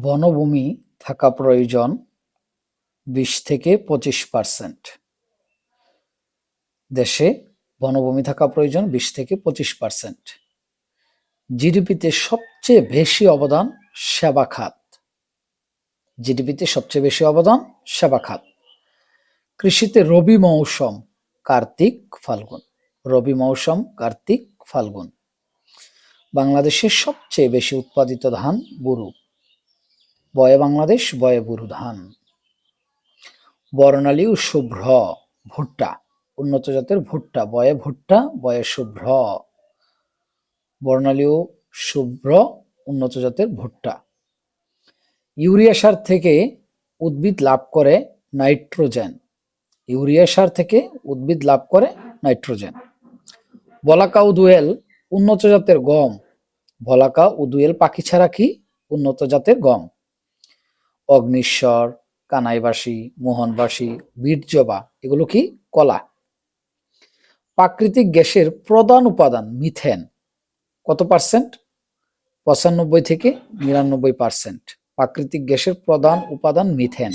বনভূমি থাকা প্রয়োজন বিশ থেকে পঁচিশ পার্সেন্ট। দেশে বনভূমি থাকা প্রয়োজন বিশ থেকে পঁচিশ পার্সেন্ট। জিডিপিতে সবচেয়ে বেশি অবদান সেবা খাত। জিডিপিতে সবচেয়ে বেশি অবদান সেবা খাত। কৃষিতে রবি মৌসুম কার্তিক ফাল্গুন। রবি মৌসুম কার্তিক ফাল্গুন। বাংলাদেশের সবচেয়ে বেশি উৎপাদিত ধান বুরু। বয়ে বাংলাদেশ, বয়ে বুরু ধান বর্ণালী ও শুভ্র, ভুট্টা। উন্নত জাতের ভুট্টা, বয়ে ভুট্টা, বয়ে শুভ্র। বর্ণালী ও শুভ্র, উন্নত জাতের ভুট্টা। ইউরিয়া সার থেকে উদ্ভিদ লাভ করে নাইট্রোজেন। ইউরিয়া সার থেকে উদ্ভিদ লাভ করে নাইট্রোজেন। বলাকা ও দুয়েল, উন্নত জাতের গম। বলাকা ও দুয়েল পাখি ছাড়া কি উন্নত জাতের গম? অগ্নিশ্বর, কানাইবাসী, মোহনবাসী বীরজবা এগুলো কি? কলা। প্রাকৃতিক গ্যাসের প্রধান উপাদান মিথেন। কত পার্সেন্ট পঁচানব্বই থেকে নিরানব্বই পার্সেন্ট প্রাকৃতিক গ্যাসের প্রধান উপাদান মিথেন।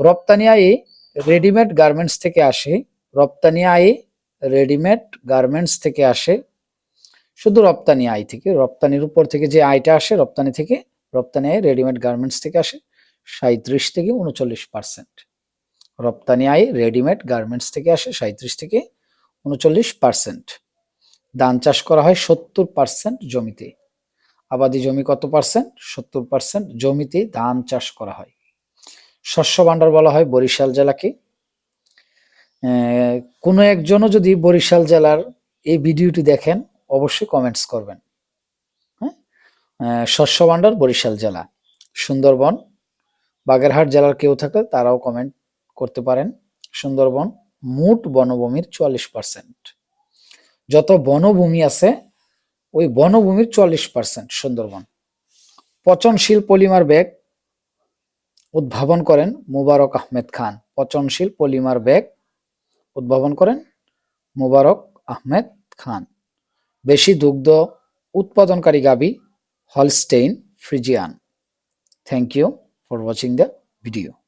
রপ্তানি আয়ে রেডিমেড গার্মেন্টস থেকে আসে। রপ্তানি আয়ে রেডিমেড গার্মেন্টস থেকে আসে। শুধু রপ্তানি আয় থেকে, রপ্তানির উপর থেকে যে আয়টা আসে, রপ্তানি থেকে রপ্তানি আয় রেডিমেড গার্মেন্টস থেকে আসে সাঁত্রিশ থেকে উনচল্লিশ পার্সেন্ট রপ্তানি আয় রেডিমেড গার্মেন্টস থেকে আসে সাঁত্রিশ থেকে উনচল্লিশ পার্সেন্ট ধান চাষ করা হয় সত্তর পার্সেন্ট জমিতে। আবাদি জমি কত পার্সেন্ট সত্তর পার্সেন্ট জমিতে ধান চাষ করা হয়। শস্য ভাণ্ডার বলা হয় বরিশাল জেলাকে। কোনো একজনও যদি বরিশাল জেলার এই ভিডিওটি দেখেন, অবশ্যই কমেন্টস করবেন। শস্য ভাণ্ডার বরিশাল জেলা। সুন্দরবন, বাগেরহাট জেলার কেউ থাকলে তারাও কমেন্ট করতে পারেন। সুন্দরবন মোট বনভূমির চুয়াল্লিশ পার্সেন্ট যত বনভূমি আছে, ওই বনভূমির চুয়াল্লিশ পার্সেন্ট সুন্দরবন। পচনশীল পলিমার ব্যাগ উদ্ভাবন করেন মুবারক আহমেদ খান। পচনশীল পলিমার ব্যাগ উদ্ভাবন করেন মুবারক আহমেদ খান। বেশি দুগ্ধ উৎপাদনকারী গাবি Holstein Frigian. Thank you for watching the video.